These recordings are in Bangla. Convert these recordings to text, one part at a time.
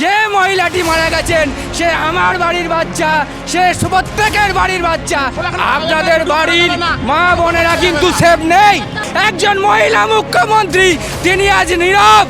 যে মহিলাটি মারা গেছেন, সে আমার বাড়ির বাচ্চা, সে প্রত্যেকের বাড়ির বাচ্চা। আপনাদের বাড়ির মা বোনেরা কিন্তু সেফ নেই। একজন মহিলা মুখ্যমন্ত্রী, তিনি আজ নীরব।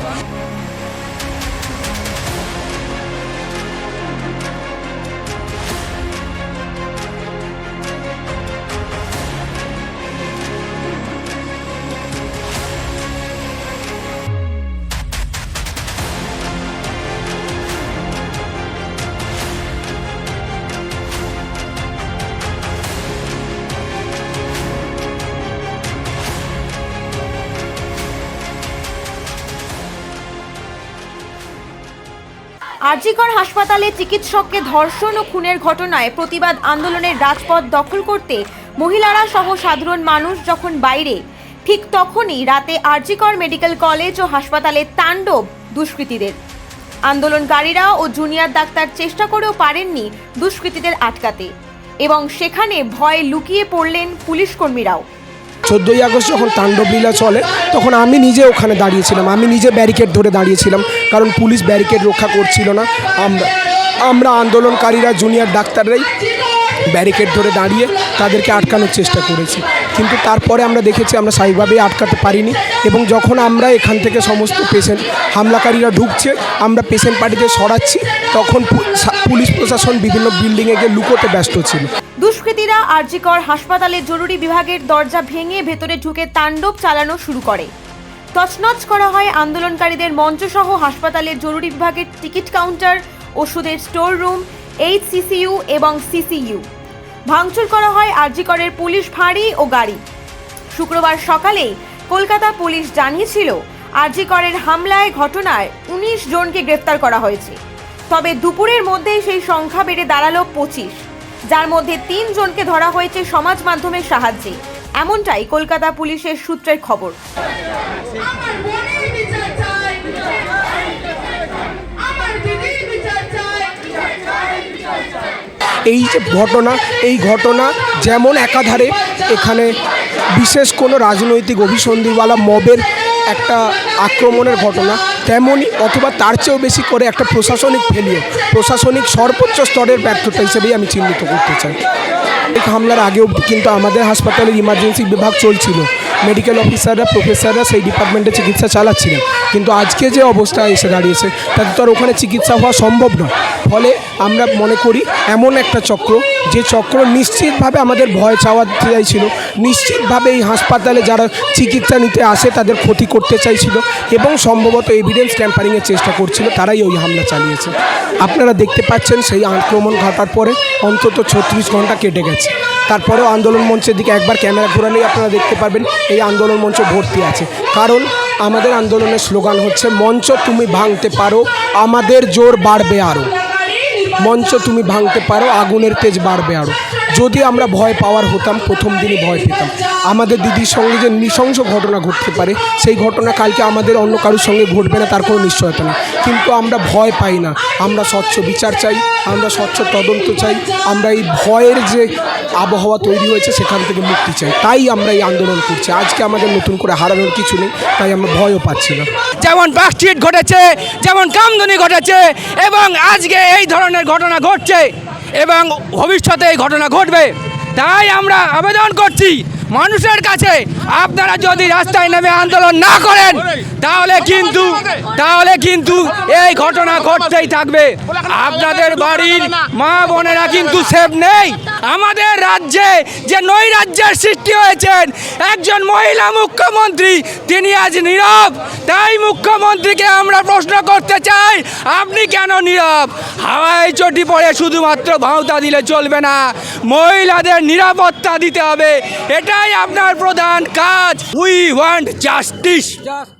আরজিকর হাসপাতালে চিকিৎসককে ধর্ষণ ও খুনের ঘটনায় প্রতিবাদ আন্দোলনের রাজপথ দখল করতে মহিলারা সহ সাধারণ মানুষ যখন বাইরে, ঠিক তখনই রাতে আরজিকর মেডিকেল কলেজ ও হাসপাতালে তাণ্ডব দুষ্কৃতীদের। আন্দোলনকারীরা ও জুনিয়র ডাক্তার চেষ্টা করেও পারেননি দুষ্কৃতীদের আটকাতে। এবং সেখানে ভয়ে লুকিয়ে পড়লেন পুলিশ কর্মীরাও। চোদ্দোই আগস্ট যখন তাণ্ডবলীলা চলে, তখন আমি নিজে ওখানে দাঁড়িয়েছিলাম। আমি নিজে ব্যারিকেড ধরে দাঁড়িয়েছিলাম, কারণ পুলিশ ব্যারিকেড রক্ষা করছিল না। আমরা আমরা আন্দোলনকারীরা জুনিয়র ডাক্তাররাই ব্যারিকেড ধরে দাঁড়িয়ে তাদেরকে আটকানোর চেষ্টা করেছি। কিন্তু তারপরে আমরা দেখেছি, আমরা স্বাভাবিকভাবেই আটকাতে পারিনি এবং যখন আমরা এখান থেকে সমস্ত পেশেন্ট হামলাকারীরা ঢুকছে, আমরা পেশেন্ট পার্টিদের সরাচ্ছি, তখন পুলিশ প্রশাসন বিভিন্ন বিল্ডিংয়ে গিয়ে লুকোতে ব্যস্ত ছিল। দুষ্কৃতীরা আরজিকর হাসপাতালের জরুরি বিভাগের দরজা ভেঙে ভেতরে ঢুকে তাণ্ডব চালানো শুরু করে। তছনছ করা হয় আন্দোলনকারীদের মঞ্চসহ হাসপাতালের জরুরি বিভাগের টিকিট কাউন্টার, ওষুধের স্টোর রুম এইচসিসিইউ এবং সিসিইউ ভাঙচুর করা হয় আরজিকরের পুলিশ ফাঁড়ি ও গাড়ি। শুক্রবার সকালেই কলকাতা পুলিশ জানিয়েছিল, আরজিকরের হামলায় ঘটনায় উনিশ জনকে গ্রেফতার করা হয়েছে। তবে দুপুরের মধ্যেই সেই সংখ্যা বেড়ে দাঁড়াল পঁচিশ। যার মধ্যে তিন জনকে ধরা হয়েছে সমাজ মাধ্যমের সাহায্যে। এমনটাই কলকাতা পুলিশের সূত্রের খবর। এই যে ঘটনা এই ঘটনা যেমন একাধারে এখানে বিশেষ কোনো রাজনৈতিক অভিসন্ধিওয়ালা মবের একটা আক্রমণের ঘটনা তেমনই অথবা তার চেয়েও বেশি করে একটা প্রশাসনিক ফেলিয়ে প্রশাসনিক সর্বোচ্চ স্তরের ব্যর্থতা হিসেবেই আমি চিহ্নিত করতে চাই। হামলার আগেও কিন্তু আমাদের হাসপাতালের ইমার্জেন্সি বিভাগ চলছিল। মেডিকেল অফিসাররা প্রফেসররা সেই ডিপার্টমেন্টে চিকিৎসা চালাচ্ছিলেন। কিন্তু আজকে যে অবস্থা এসে দাঁড়িয়েছে, তাতে তো আর ওখানে চিকিৎসা হওয়া সম্ভব নয়। ফলে আমরা মনে করি এমন একটা চক্র, যে চক্র নিশ্চিতভাবে আমাদের ভয় চাওয়াতে চাইছিল, নিশ্চিতভাবে এই হাসপাতালে যারা চিকিৎসা নিতে আসে তাদের ক্ষতি করতে চাইছিল এবং সম্ভবত এভিডেন্স ট্যাম্পারিংয়ের চেষ্টা করছিল, তারাই ওই হামলা চালিয়েছে। আপনারা দেখতে পাচ্ছেন সেই আক্রমণ ঘটার পরে অন্তত ছত্রিশ ঘণ্টা কেটে গেছে। তারপরেও আন্দোলন মঞ্চের দিকে একবার ক্যামেরা ঘোরালেই আপনারা দেখতে পারবেন, এই আন্দোলন মঞ্চ ভর্তি আছে। কারণ আমাদের আন্দোলনের স্লোগান হচ্ছে মঞ্চ তুমি ভাঙতে পারো আমাদের জোর বাড়বে আরও মঞ্চ তুমি ভাঙতে পারো, আগুনের তেজ বাড়বে আরও যদি আমরা ভয় পাওয়ার হতাম, প্রথম দিনই ভয় পেতাম। আমাদের দিদির সঙ্গে যে নৃশংস ঘটনা ঘটতে পারে, সেই ঘটনা কালকে আমাদের অন্য কারোর সঙ্গে ঘটবে না, তার কোনো নিশ্চয়তা নেই। কিন্তু আমরা ভয় পাই না। আমরা স্বচ্ছ বিচার চাই, আমরা স্বচ্ছ তদন্ত চাই, আমরা এই ভয়ের যে আবহাওয়া তৈরি হয়েছে, সেখান থেকে মুক্তি চাই। তাই আমরা এই আন্দোলন করছি। আজকে আমাদের নতুন করে হারানোর কিছু নেই, তাই আমরা ভয়ও পাচ্ছি না। যেমন বাকস্ট্রিট ঘটেছে, যেমন কামদুনি ঘটেছে, এবং আজকে এই ধরনের ঘটনা ঘটছে এবং ভবিষ্যতে এই ঘটনা ঘটবে। তাই আমরা আবেদন করছি মানুষের কাছে আপনারা যদি রাস্তায় নেমে আন্দোলন না করেন, তাহলে কিন্তু তাহলে কিন্তু এই ঘটনা ঘটতেই থাকবে। আপনাদের বাড়ির মা বোনেরা কিন্তু সেফ নেই। আমাদের রাজ্যে যে নৈরাজ্যের সৃষ্টি হয়েছেন, একজন মহিলা মুখ্যমন্ত্রী, তিনি আজ নীরব। তাই মুখ্যমন্ত্রীকে আমরা প্রশ্ন করতে চাই, আপনি কেন নীরব? হাওয়ায় চটি পড়ে শুধুমাত্র ভাঁওতা দিলে চলবে না। মহিলাদের নিরাপত্তা দিতে হবে। এটাই আপনার প্রধান কাজ উই ওয়ান্ট জাস্টিস